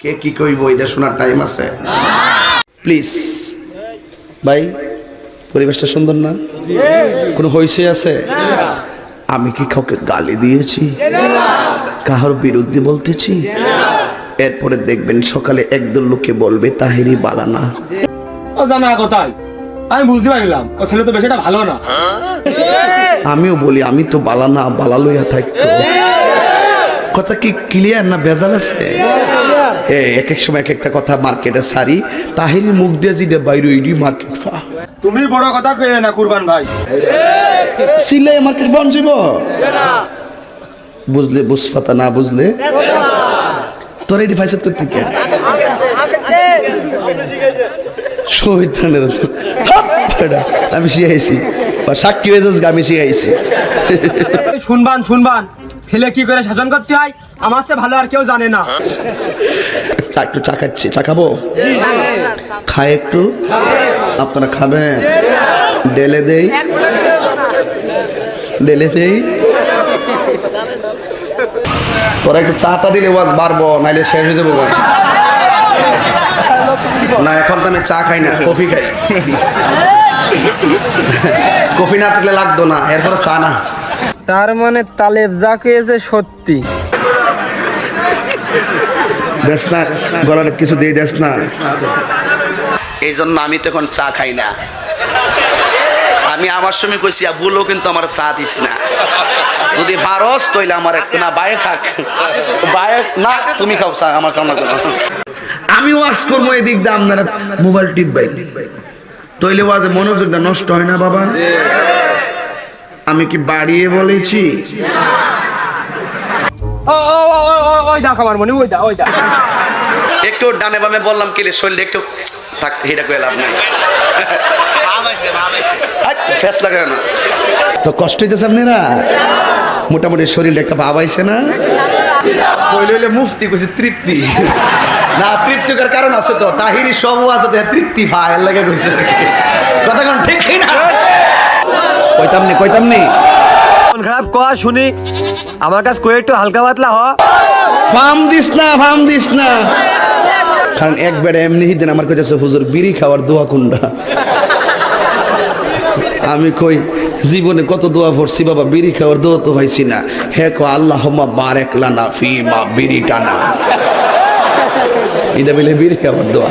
কে কি কইব এটা শোনার টাইম আছে। প্লিজ ভাই পরিবেশটা সুন্দর না? কোনো হইসে আছে? আমি কি কাউকে গালি দিয়েছি? কাহার বিরুদ্ধে বলতেছি? এরপরে দেখবেন সকালে একদল লোকে বলবে তাহেরি বালানা ও জানা কোথায়? আমি বুঝতে পারলাম ও ছেলে তো বেশি একটা ভালো না। আমিও বলি আমি তো বালানা বালা লইয়া থাকতো কথা কি ক্লিয়ার না বেজাল আছে? এক এক সময় এক একটা কথা মার্কেটে সারি তাহিনী মুখ দিয়ে জিদে বাইরে ইডি মার্কেট ফা। তুমি বড় কথা কয়ে না কুরবান ভাই? সিলে মার্কেট বন যাব বুঝলে বুঝফাতা না বুঝলে? তোর এডি ফাইসত করতে কে শহীদানের আমি শিখাইছি বা সাক্ষী হয়ে যাস আমি শিখাইছি শুনবান শুনবান। ছেলে কি করে শাসন করতে হয়? আমার সে ভালো আর কেউ জানে না। চা একটু চা খাচ্ছি। চা খাব? খায় একটু। আপনারা খাবেন? ডেলে দেই। ডেলে দেই। তোরা একটু চাটা দিলে ওয়াজ বাড়বো নাইলে শেষ হয়ে যাব না এখন তো আমি চা খাই না কফি খাই। কফি না থাকলে লাগতো না এরপর চা না। তার মানে তালেব যা কয়েছে সত্যি। দেশ না গলার কিছু দিয়ে দেশ না। এই জন্য আমি তো এখন চা খাই না। আমি আমার সময় কইছি বুলো কিন্তু আমার চা দিস না। যদি পারস তইলে আমার একটু না বাইরে থাক। বাইরে না তুমি খাও চা আমার কামনা করো আমি ওয়াজ করব এদিক দিয়ে আপনারা মোবাইল টিপবাই তইলে ওয়াজে মনোযোগটা নষ্ট হয় না বাবা। আমি কি বাড়িয়ে বলেছি? মনে একটু ডানে বামে বললাম কি শরীরে একটু থাক এটা করে লাভ নাই। ফেস না। তো কষ্ট হইতেছে আপনারা? মোটামুটি শরীরে একটা ভাব আইছে না? কইলে মুফতি কইছে তৃপ্তি। না তৃপ্তিকর কারণ আছে তো তাহিরি সব আছে তৃপ্তি ভাই লাগে কইছে। কথা কোন ঠিক না কইতাম নি কইতাম নি। মন খারাপ কয়া শুনি। আমার কাছে কয়ে একটু হালকা পাতলা হ। ফার্ম দিস না ফার্ম দিস না। কারণ একবারে এমনি দিন আমার কাছে হুজুর বিড়ি খাওয়ার দোয়া কুন্ডা আমি কই জীবনে কত দোয়া পড়ছি বাবা বিড়ি খাওয়ার দোয়া তো পাইছি না। হে কো আল্লাহ মা বারেক লানা ফি মা বিড়ি টানা এটা বলে বিড়ি খাওয়ার দোয়া।